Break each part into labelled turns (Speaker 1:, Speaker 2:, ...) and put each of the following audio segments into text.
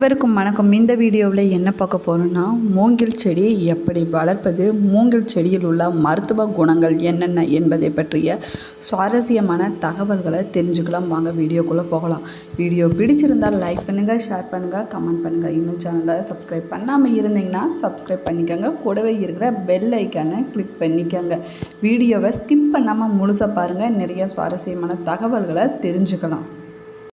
Speaker 1: அனைவருக்கும் வணக்கம். இந்த வீடியோவில் என்ன பார்க்க போகிறோன்னா மூங்கில் செடியை எப்படி வளர்ப்பது மூங்கில் செடியில் உள்ள மருத்துவ குணங்கள் என்னென்ன என்பதை பற்றிய சுவாரஸ்யமான தகவல்களை தெரிஞ்சுக்கலாம். வாங்க வீடியோக்குள்ளே போகலாம். வீடியோ பிடிச்சிருந்தால் லைக் பண்ணுங்கள் ஷேர் பண்ணுங்கள் கமெண்ட் பண்ணுங்கள் இன்னும் சேனலை சப்ஸ்கிரைப் பண்ணாமல் இருந்தீங்கன்னா சப்ஸ்கிரைப் பண்ணிக்கோங்க. கூடவே இருக்கிற பெல் ஐக்கானை கிளிக் பண்ணிக்கோங்க. வீடியோவை ஸ்கிப் பண்ணாமல் முழுசாக பாருங்கள் நிறைய சுவாரஸ்யமான தகவல்களை தெரிஞ்சுக்கலாம்.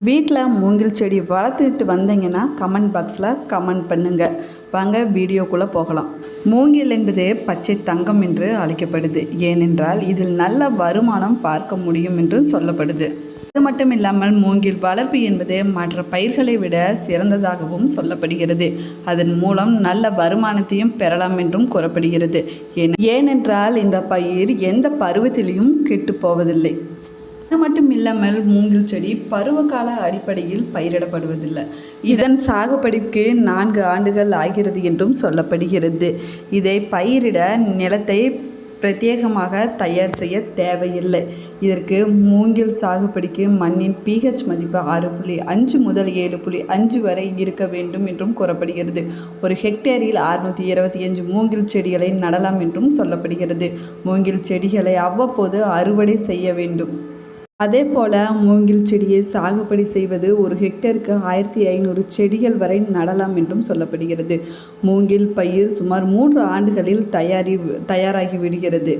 Speaker 1: வீட்டில் மூங்கில் செடி வளர்த்துட்டு வந்தீங்கன்னா கமெண்ட் பாக்ஸில் கமெண்ட் பண்ணுங்கள் வாங்க வீடியோக்குள்ளே போகலாம். மூங்கில் என்பது பச்சை தங்கம் என்று அழைக்கப்படுது. ஏனென்றால் இதில் நல்ல வருமானம் பார்க்க முடியும் என்றும் சொல்லப்படுது. அது மட்டும் இல்லாமல் மூங்கில் வளர்ப்பு என்பது மற்ற பயிர்களை விட சிறந்ததாகவும் சொல்லப்படுகிறது. அதன் மூலம் நல்ல வருமானத்தையும் பெறலாம் என்றும் கூறப்படுகிறது. ஏனென்றால் இந்த பயிர் எந்த பருவத்திலையும் கெட்டு போவதில்லை. இது மட்டும் இல்லாமல் மூங்கில் செடி பருவகால அடிப்படையில் பயிரிடப்படுவதில்லை. இதன் சாகுபடிக்கு நான்கு ஆண்டுகள் ஆகிறது என்றும் சொல்லப்படுகிறது. இதை பயிரிட நிலத்தை பிரத்யேகமாக தயார் செய்ய தேவையில்லை. இதற்கு மூங்கில் சாகுபடிக்கு மண்ணின் பிஹெச் மதிப்பு ஆறு புள்ளி அஞ்சு முதல் ஏழு புள்ளி அஞ்சு வரை இருக்க வேண்டும் என்றும் கூறப்படுகிறது. ஒரு ஹெக்டேரில் அறுநூற்றி இருபத்தி அஞ்சு மூங்கில் செடிகளை நடலாம் என்றும் சொல்லப்படுகிறது. மூங்கில் செடிகளை அவ்வப்போது அறுவடை செய்ய வேண்டும். அதே போல் மூங்கில் செடியை சாகுபடி செய்வது ஒரு ஹெக்டேருக்கு ஆயிரத்தி ஐநூறு செடிகள் வரை நடலாம் என்றும் சொல்லப்படுகிறது. மூங்கில் பயிர் சுமார் மூன்று ஆண்டுகளில் தயாரி தயாராகி விடுகிறது.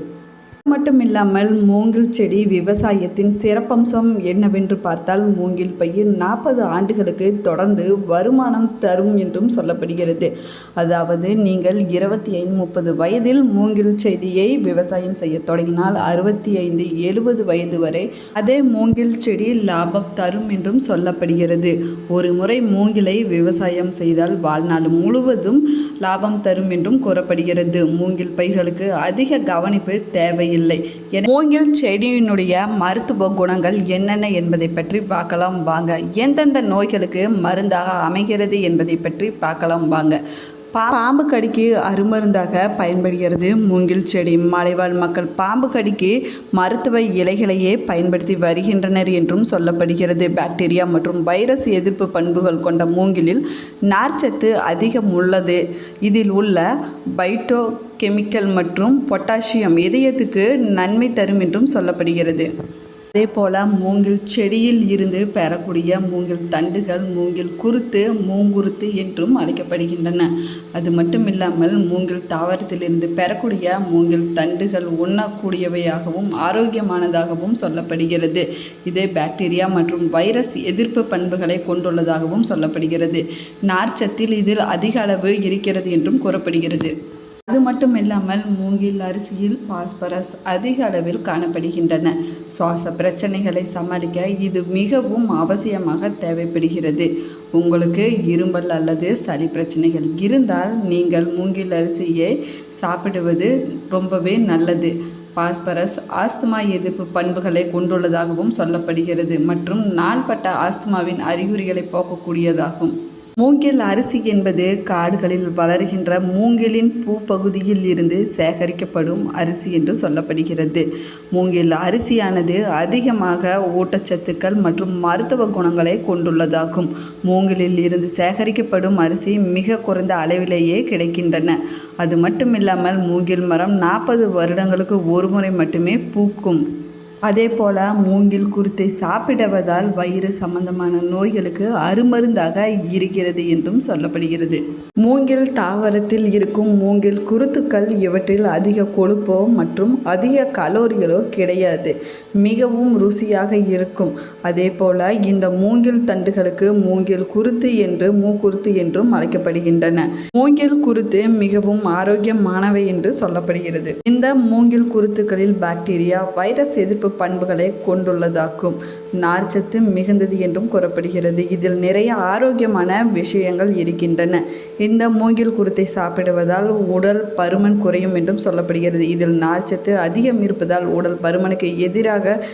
Speaker 1: மட்டும் இல்லாமல் மூங்கில் செடி விவசாயத்தின் சிறப்பம்சம் என்னவென்று பார்த்தால் மூங்கில் பயிர் நாற்பது ஆண்டுகளுக்கு தொடர்ந்து வருமானம் தரும் என்றும் சொல்லப்படுகிறது. அதாவது நீங்கள் இருபத்தி ஐந்து முப்பது வயதில் மூங்கில் செடியை விவசாயம் செய்ய தொடங்கினால் அறுபத்தி ஐந்து எழுபது வயது வரை அதே மூங்கில் செடி லாபம் தரும் என்றும் சொல்லப்படுகிறது. ஒரு முறை மூங்கிலை விவசாயம் செய்தால் வாழ்நாள் முழுவதும் லாபம் தரும் என்றும் கூறப்படுகிறது. மூங்கில் பயிர்களுக்கு அதிக கவனிப்பு தேவையில்லை இல்லை. என மூங்கில் செடியினுடைய மருத்துவ குணங்கள் என்னென்ன என்பதை பற்றி பார்க்கலாம் வாங்க. எந்தெந்த நோய்களுக்கு மருந்தாக அமைகிறது என்பதை பற்றி பார்க்கலாம் வாங்க. பாம்பு கடிக்கு அருமருந்தாக பயன்படுகிறது. மூங்கில் செடி மலைவாழ் மக்கள் பாம்பு கடிக்கு மருத்துவ இலைகளையே பயன்படுத்தி வருகின்றனர் என்றும் சொல்லப்படுகிறது. பாக்டீரியா மற்றும் வைரஸ் எதிர்ப்பு பண்புகள் கொண்ட மூங்கிலில் நார்ச்சத்து அதிகம் உள்ளது. இதில் உள்ள பைட்டோ கெமிக்கல் மற்றும் பொட்டாசியம் இதயத்துக்கு நன்மை தரும் என்றும் சொல்லப்படுகிறது. அதே போல் மூங்கில் செடியில் இருந்து பெறக்கூடிய மூங்கில் தண்டுகள் மூங்கில் குருத்து மூங்குருத்து என்றும் அழைக்கப்படுகின்றன. அது மட்டும் இல்லாமல் மூங்கில் தாவரத்திலிருந்து பெறக்கூடிய மூங்கில் தண்டுகள் உண்ணக்கூடியவையாகவும் ஆரோக்கியமானதாகவும் சொல்லப்படுகிறது. இது பாக்டீரியா மற்றும் வைரஸ் எதிர்ப்பு பண்புகளை கொண்டுள்ளதாகவும் சொல்லப்படுகிறது. நார்ச்சத்தில் இதில் அதிக அளவு இருக்கிறது என்றும் கூறப்படுகிறது. அது மட்டும் இல்லாமல் மூங்கில் அரிசியில் பாஸ்பரஸ் அதிக அளவில் காணப்படுகின்றன. சுவாச பிரச்சனைகளை சமாளிக்க இது மிகவும் அவசியமாக தேவைப்படுகிறது. உங்களுக்கு இரும்பல் அல்லது சளி பிரச்சனைகள் இருந்தால் நீங்கள் மூங்கில் அரிசியை சாப்பிடுவது ரொம்பவே நல்லது. பாஸ்பரஸ் ஆஸ்துமா எதிர்ப்பு பண்புகளை கொண்டுள்ளதாகவும் சொல்லப்படுகிறது மற்றும் நாள்பட்ட ஆஸ்துமாவின் அறிகுறிகளை போக்கக்கூடியதாகும். மூங்கில் அரிசி என்பது காடுகளில் வளர்கின்ற மூங்கிலின் பூப்பகுதியில் இருந்து சேகரிக்கப்படும் அரிசி என்று சொல்லப்படுகிறது. மூங்கில் அரிசியானது அதிகமாக ஊட்டச்சத்துக்கள் மற்றும் மருத்துவ குணங்களை கொண்டுள்ளதாகும். மூங்கிலில் இருந்து சேகரிக்கப்படும் அரிசி மிக குறைந்த அளவிலேயே கிடைக்கின்றன. அது மட்டுமில்லாமல் மூங்கில் மரம் நாற்பது வருடங்களுக்கு ஒரு முறை மட்டுமே பூக்கும். அதே போல் மூங்கில் குருத்தை சாப்பிடுவதால் வயிறு சம்பந்தமான நோய்களுக்கு அருமருந்தாக இருக்கிறது என்றும் சொல்லப்படுகிறது. மூங்கில் தாவரத்தில் இருக்கும் மூங்கில் குருத்துக்கள் இவற்றில் அதிக கொழுப்போ மற்றும் அதிக கலோரிகளோ கிடையாது. மிகவும் ருசியாக இருக்கும். அதே போல் இந்த மூங்கில் தண்டுகளுக்கு மூங்கில் குருத்து என்று மூக்குருத்து என்றும் அழைக்கப்படுகின்றன. மூங்கில் குருத்து மிகவும் ஆரோக்கியமானவை என்று சொல்லப்படுகிறது. இந்த மூங்கில் குருத்துக்களில் பாக்டீரியா வைரஸ் எதிர்ப்பு பண்புகளை கொண்டுள்ளதாகும் நார்ச்சத்து மிகுந்தது என்றும் கூறப்படுகிறது. இதில் நிறைய ஆரோக்கியமான விஷயங்கள் இருக்கின்றன. இந்த மூங்கில் குருத்தை சாப்பிடுவதால் உடல் பருமன் குறையும் என்றும் சொல்லப்படுகிறது. இதில் நார்ச்சத்து அதிகம் இருப்பதால் உடல் பருமனுக்கு எதிராக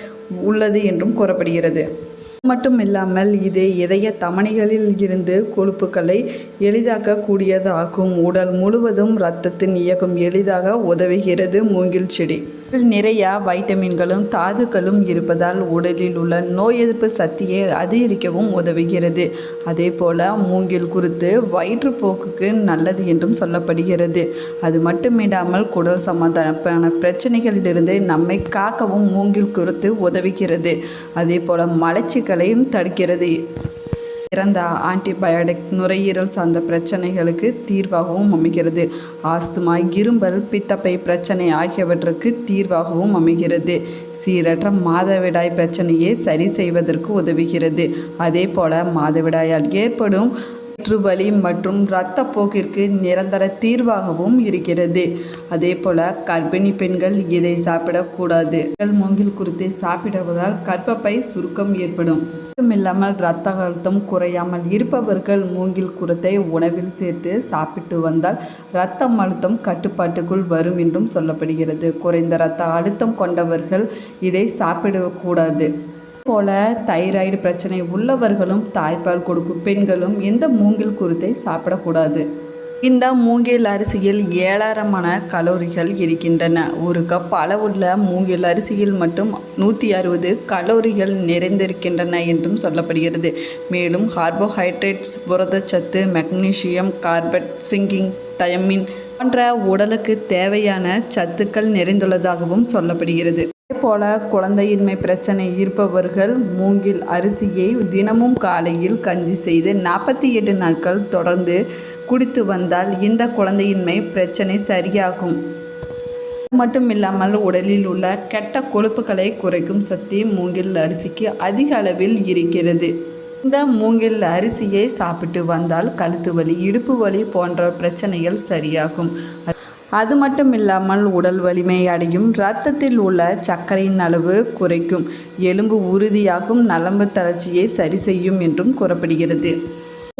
Speaker 1: உள்ளது என்றும் கூறப்படுகிறது. மட்டும் இல்லாமல் இது இதய தமணிகளில் இருந்து கொழுப்புகளை எளிதாக்கக்கூடியதாகும். உடல் முழுவதும் இரத்தத்தின் இயக்கம் எளிதாக உதவுகிறது. மூங்கில் செடி நிறைய வைட்டமின்களும் தாதுக்களும் இருப்பதால் உடலில் உள்ள நோய் எதிர்ப்பு சக்தியை அதிகரிக்கவும் உதவுகிறது. அதே போல் மூங்கில் குருத்து வயிற்றுப்போக்குக்கு நல்லது என்றும் சொல்லப்படுகிறது. அது மட்டுமில்லாமல் குடல் சம்பந்தமான பிரச்சனைகளிலிருந்து நம்மை காக்கவும் மூங்கில் குருத்து உதவுகிறது. அதே போல் மலச்சிக்கலையும் தடுக்கிறது. சிறந்த ஆன்டிபயோட்டிக் நுரையீரல் சார்ந்த பிரச்சனைகளுக்கு தீர்வாகவும் அமைகிறது. ஆஸ்துமா இரும்பல் பித்தப்பை பிரச்சனை ஆகியவற்றுக்கு தீர்வாகவும் அமைகிறது. சீரற்ற மாதவிடாய் பிரச்சனையை சரி செய்வதற்கு உதவுகிறது. அதே போல மாதவிடாயால் ஏற்படும் வயிற்றுவலி மற்றும் இரத்தப்போக்கிற்கு நிரந்தர தீர்வாகவும் இருக்கிறது. அதே போல கர்ப்பிணி பெண்கள் இதை சாப்பிடக்கூடாது. மூங்கில் குறித்து சாப்பிடுவதால் கர்ப்பப்பை சுருக்கம் ஏற்படும். இல்லாமல் இரத்த அழுத்தம் குறையாமல் இருப்பவர்கள் மூங்கில் குருத்தை உணவில் சேர்த்து சாப்பிட்டு வந்தால் இரத்த அழுத்தம் கட்டுப்பாட்டுக்குள் வரும் என்றும் சொல்லப்படுகிறது. குறைந்த இரத்த அழுத்தம் கொண்டவர்கள் இதை சாப்பிடக்கூடாது. போல தைராய்டு பிரச்சனை உள்ளவர்களும் தாய்ப்பால் கொடுக்கும் பெண்களும் இந்த மூங்கில் குருத்தை சாப்பிடக்கூடாது. இந்த மூங்கில் அரிசியில் ஏழாயிரமான கலோரிகள் இருக்கின்றன. ஒரு கப் அளவுள்ள மூங்கில் அரிசியில் மட்டும் நூற்றி அறுபது கலோரிகள் நிறைந்திருக்கின்றன என்றும் சொல்லப்படுகிறது. மேலும் கார்போஹைட்ரேட்ஸ் புரதச்சத்து மெக்னீசியம் கார்பட் சிங்கிங் தயமின் போன்ற உடலுக்கு தேவையான சத்துக்கள் நிறைந்துள்ளதாகவும் சொல்லப்படுகிறது. போல குழந்தையின்மை பிரச்சனை இருப்பவர்கள் மூங்கில் அரிசியை தினமும் காலையில் கஞ்சி செய்து நாற்பத்தி எட்டு நாட்கள் தொடர்ந்து குடித்து வந்தால் இந்த குழந்தையின்மை பிரச்சனை சரியாகும். மட்டும் இல்லாமல் உடலில் உள்ள கெட்ட கொழுப்புகளை குறைக்கும் சக்தி மூங்கில் அரிசிக்கு அதிக அளவில் இருக்கிறது. இந்த மூங்கில் அரிசியை சாப்பிட்டு வந்தால் கழுத்து வலி இடுப்பு வலி போன்ற பிரச்சனைகள் சரியாகும். அது மட்டும் இல்லாமல் உடல் வலிமை அடையும் இரத்தத்தில் உள்ள சர்க்கரையின் அளவு குறைக்கும் எலும்பு உறுதியாகும் நலம்பு தளர்ச்சியை சரி செய்யும் என்றும் கூறப்படுகிறது.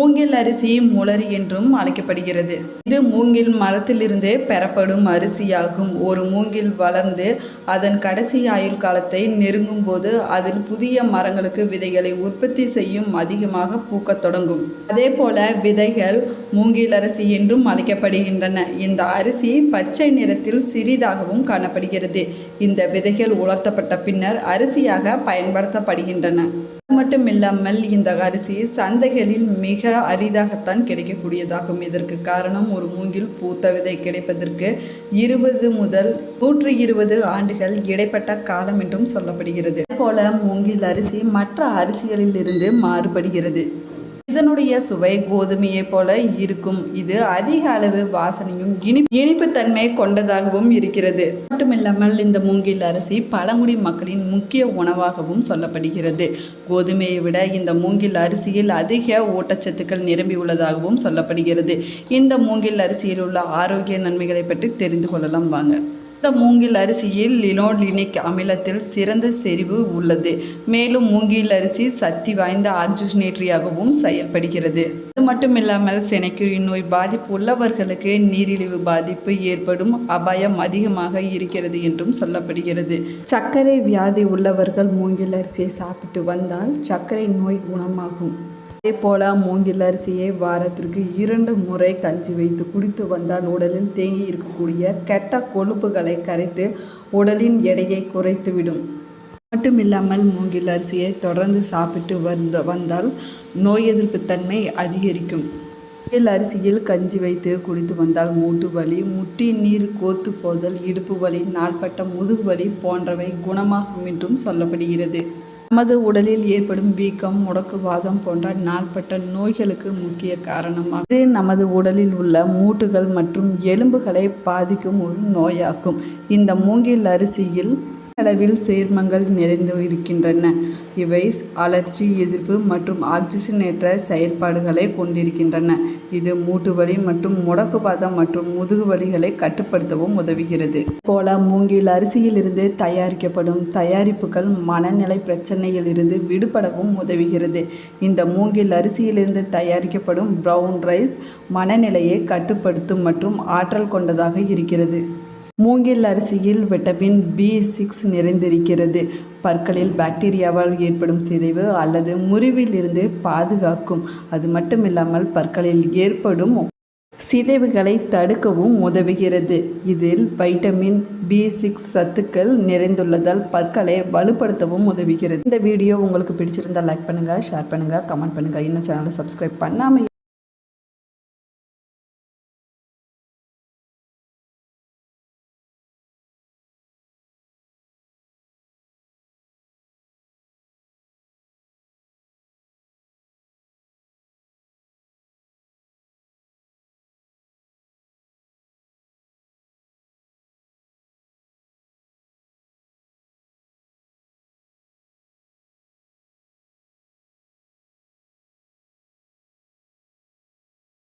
Speaker 1: மூங்கில் அரிசி முளரி என்றும் அழைக்கப்படுகிறது. இது மூங்கில் மரத்திலிருந்து பெறப்படும் அரிசியாகும். ஒரு மூங்கில் வளர்ந்து அதன் கடைசி ஆயுள் காலத்தை நெருங்கும் போது அதில் புதிய மரங்களுக்கு விதைகளை உற்பத்தி செய்யும் அதிகமாக பூக்கத் தொடங்கும். அதே போல விதைகள் மூங்கில் அரிசி என்றும் அழைக்கப்படுகின்றன. இந்த அரிசி பச்சை நிறத்தில் சிறிதாகவும் காணப்படுகிறது. இந்த விதைகள் உலர்த்தப்பட்ட பின்னர் அரிசியாக பயன்படுத்தப்படுகின்றன. மட்டும் இல்லாமல் இந்த அரிசி சந்தைகளில் மிக அரிதாகத்தான் கிடைக்கக்கூடியதாகும். இதற்கு காரணம் ஒரு மூங்கில் பூத்த விதை கிடைப்பதற்கு இருபது முதல் நூற்றி இருபது ஆண்டுகள் இடைப்பட்ட காலம் என்றும் சொல்லப்படுகிறது. போல மூங்கில் அரிசி மற்ற அரிசிகளிலிருந்து மாறுபடுகிறது. இதனுடைய சுவை கோதுமையைப் போல இருக்கும். இது அதிக அளவு வாசனையும் இனி இனிப்புத்தன்மை கொண்டதாகவும் இருக்கிறது. மட்டுமில்லாமல் இந்த மூங்கில் அரிசி பழங்குடி மக்களின் முக்கிய உணவாகவும் சொல்லப்படுகிறது. கோதுமையை விட இந்த மூங்கில் அரிசியில் அதிக ஊட்டச்சத்துக்கள் நிரம்பியுள்ளதாகவும் சொல்லப்படுகிறது. இந்த மூங்கில் அரிசியில் உள்ள ஆரோக்கிய நன்மைகளை பற்றி தெரிந்து கொள்ளலாம். வாங்க. இந்த மூங்கில் அரிசியில் லினோலினிக் அமிலத்தில் சிறந்த செறிவு உள்ளது. மேலும் மூங்கில் அரிசி சக்தி வாய்ந்த ஆக்சிஜனேட்டரியாகவும் செயல்படுகிறது. அது மட்டுமில்லாமல் சினைக்குறி நோய் பாதிப்பு உள்ளவர்களுக்கு நீரிழிவு பாதிப்பு ஏற்படும் அபாயம் அதிகமாக இருக்கிறது என்றும் சொல்லப்படுகிறது. சர்க்கரை வியாதி உள்ளவர்கள் மூங்கில் அரிசியை சாப்பிட்டு வந்தால் சர்க்கரை நோய் குணமாகும். அதே போல மூங்கில் அரிசியை வாரத்திற்கு இரண்டு முறை கஞ்சி வைத்து குடித்து வந்தால் உடலில் தேங்கி இருக்கக்கூடிய கெட்ட கொழுப்புகளை கரைத்து உடலின் எடையை குறைத்துவிடும். மட்டுமில்லாமல் மூங்கில் அரிசியை தொடர்ந்து சாப்பிட்டு வந்த வந்தால் நோய் எதிர்ப்பு தன்மை அதிகரிக்கும். மூங்கில் அரிசியில் கஞ்சி வைத்து குடித்து வந்தால் மூட்டு வலி முட்டி நீர் கோத்து போதல் இடுப்பு வலி நாள்பட்ட முதுகு வலி போன்றவை குணமாகும் என்றும் சொல்லப்படுகிறது. நமது உடலில் ஏற்படும் வீக்கம் முடக்குவாதம் போன்ற நாள்பட்ட நோய்களுக்கு முக்கிய காரணமாகும். இது நமது உடலில் உள்ள மூட்டுகள் மற்றும் எலும்புகளை பாதிக்கும் ஒரு நோயாகும். இந்த மூங்கில் அரிசியில் அளவில் சேர்மங்கள் நிறைந்து இருக்கின்றன. இவை அலர்ஜி எதிர்ப்பு மற்றும் ஆக்சிஜனேற்ற செயல்பாடுகளை கொண்டிருக்கின்றன. இது மூட்டு வலி மற்றும் முடக்குவாதம் மற்றும் முதுகு வலிகளை கட்டுப்படுத்தவும் உதவுகிறது. போல மூங்கில் அரிசியிலிருந்து தயாரிக்கப்படும் தயாரிப்புகள் மனநிலை பிரச்சனையிலிருந்து விடுபடவும் உதவுகிறது. இந்த மூங்கில் அரிசியிலிருந்து தயாரிக்கப்படும் ப்ரௌன் ரைஸ் மனநிலையை கட்டுப்படுத்தும் மற்றும் ஆற்றல் கொண்டதாக இருக்கிறது. மூங்கில் அரிசியில் விட்டமின் பி சிக்ஸ் நிறைந்திருக்கிறது. பற்களில் பாக்டீரியாவால் ஏற்படும் சிதைவு அல்லது முறிவில் இருந்து பாதுகாக்கும். அது மட்டுமில்லாமல் பற்களில் ஏற்படும் சிதைவுகளை தடுக்கவும் உதவுகிறது. இதில் வைட்டமின் பி சிக்ஸ் சத்துக்கள் நிறைந்துள்ளதால் பற்களை வலுப்படுத்தவும் உதவுகிறது. இந்த வீடியோ உங்களுக்கு பிடிச்சிருந்தால் லைக் பண்ணுங்கள் ஷேர் பண்ணுங்கள் கமெண்ட் பண்ணுங்கள் இன்னும் சேனலை சப்ஸ்கிரைப் பண்ணாமல்